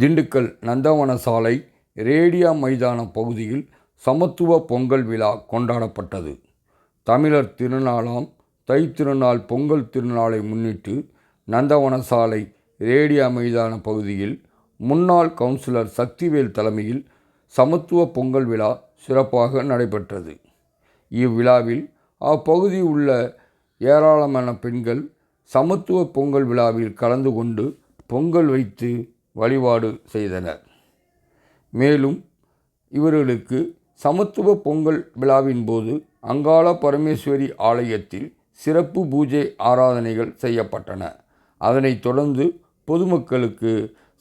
திண்டுக்கல் நந்தவன சாலை ரேடியா மைதான பகுதியில் சமத்துவ பொங்கல் விழா கொண்டாடப்பட்டது. தமிழர் திருநாளாம் தைத்திருநாள் பொங்கல் திருநாளை முன்னிட்டு நந்தவன சாலை ரேடியா மைதான பகுதியில் முன்னாள் கவுன்சிலர் சக்திவேல் தலைமையில் சமத்துவ பொங்கல் விழா சிறப்பாக நடைபெற்றது. இவ்விழாவில் அப்பகுதி உள்ள ஏராளமான பெண்கள் சமத்துவ பொங்கல் விழாவில் கலந்து கொண்டு பொங்கல் வைத்து வழிபாடு செய்தனர். மேலும் இவர்களுக்கு சமத்துவ பொங்கல் விழாவின் போது அங்காள பரமேஸ்வரி ஆலயத்தில் சிறப்பு பூஜை ஆராதனைகள் செய்யப்பட்டன. அதனைத் தொடர்ந்து பொதுமக்களுக்கு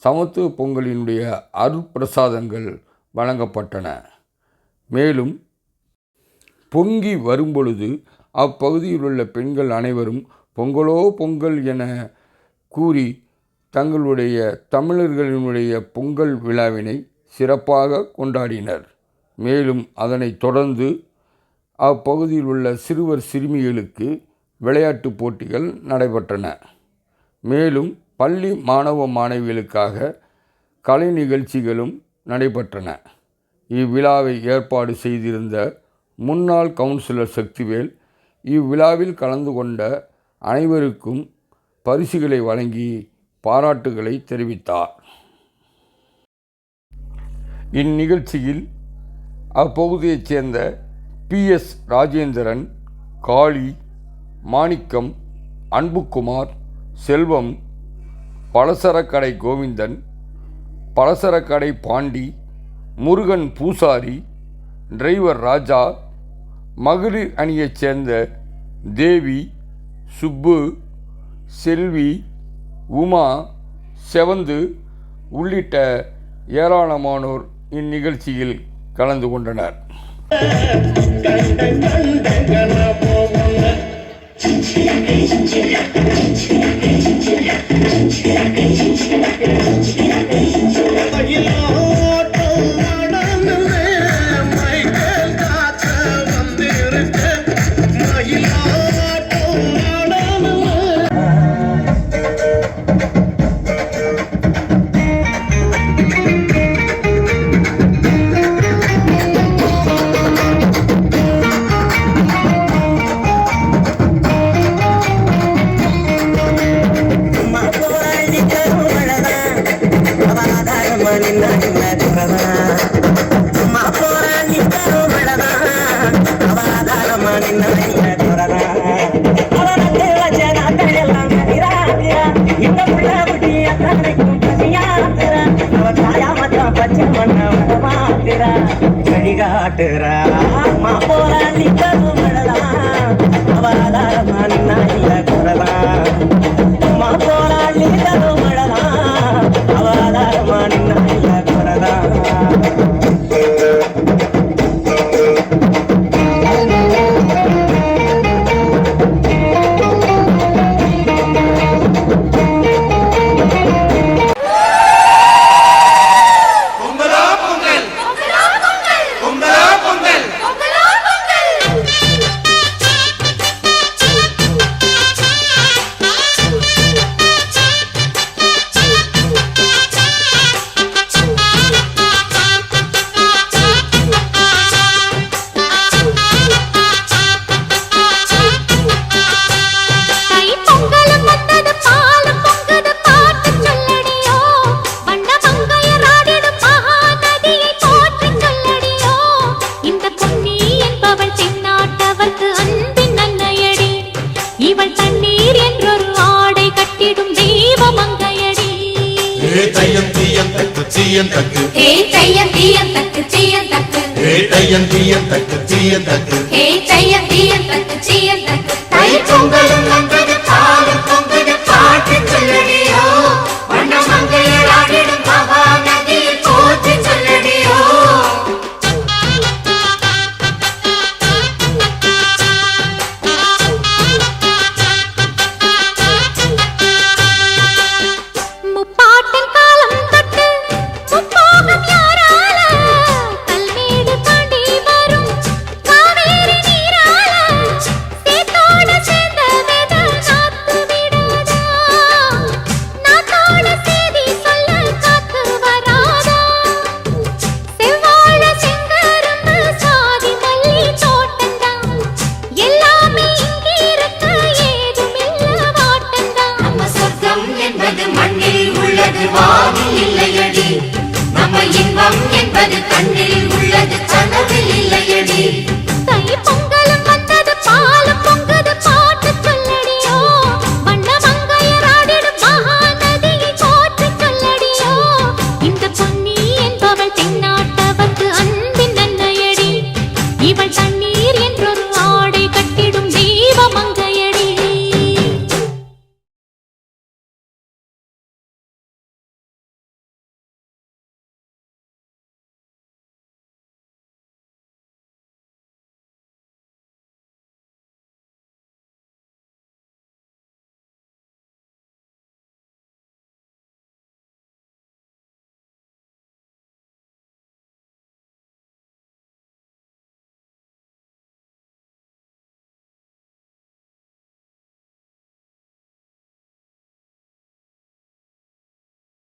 சமத்துவ பொங்கலினுடைய அருட்பிரசாதங்கள் வழங்கப்பட்டன. மேலும் பொங்கி வரும்பொழுது அப்பகுதியில் உள்ள பெண்கள் அனைவரும் பொங்கலோ பொங்கல் என கூறி தங்களுடைய தமிழர்களினுடைய பொங்கல் விழாவினை சிறப்பாக கொண்டாடினர். மேலும் அதனைத் தொடர்ந்து அப்பகுதியில் உள்ள சிறுவர் சிறுமிகளுக்கு விளையாட்டுப் போட்டிகள் நடைபெற்றன. மேலும் பள்ளி மாணவ மாணவிகளுக்காக கலை நிகழ்ச்சிகளும் நடைபெற்றன. இவ்விழாவை ஏற்பாடு செய்திருந்த முன்னாள் கவுன்சிலர் சக்திவேல் இவ்விழாவில் கலந்து கொண்ட அனைவருக்கும் பரிசுகளை வழங்கி பாராட்டுகளை தெரிவித்தார். இந்நிகழ்ச்சியில் அப்பகுதியைச் சேர்ந்த பி எஸ் ராஜேந்திரன் காளி மாணிக்கம் அன்புக்குமார் செல்வம் பலசரக்கடை கோவிந்தன் பலசரக்கடை பாண்டி முருகன் பூசாரி டிரைவர் ராஜா மகளிர் அணியைச் சேர்ந்த தேவி சுப்பு செல்வி உமா செவந்து உள்ளிட்ட ஏராளமானோர் இந்நிகழ்ச்சியில் கலந்து கொண்டனர். మాటరా? మా పోరాన్ని కనుమరా தீயம் தக்கு. ஹே தையம் தீயம் தக்கு தீயம் தக்கு. ஏ தையம் தீயம் தக்கு தீயம் தக்கு. ஹே தையம் தீயம் தக்கு தீயம் இன்பம் என்பது கண்ணில் உள்ளது.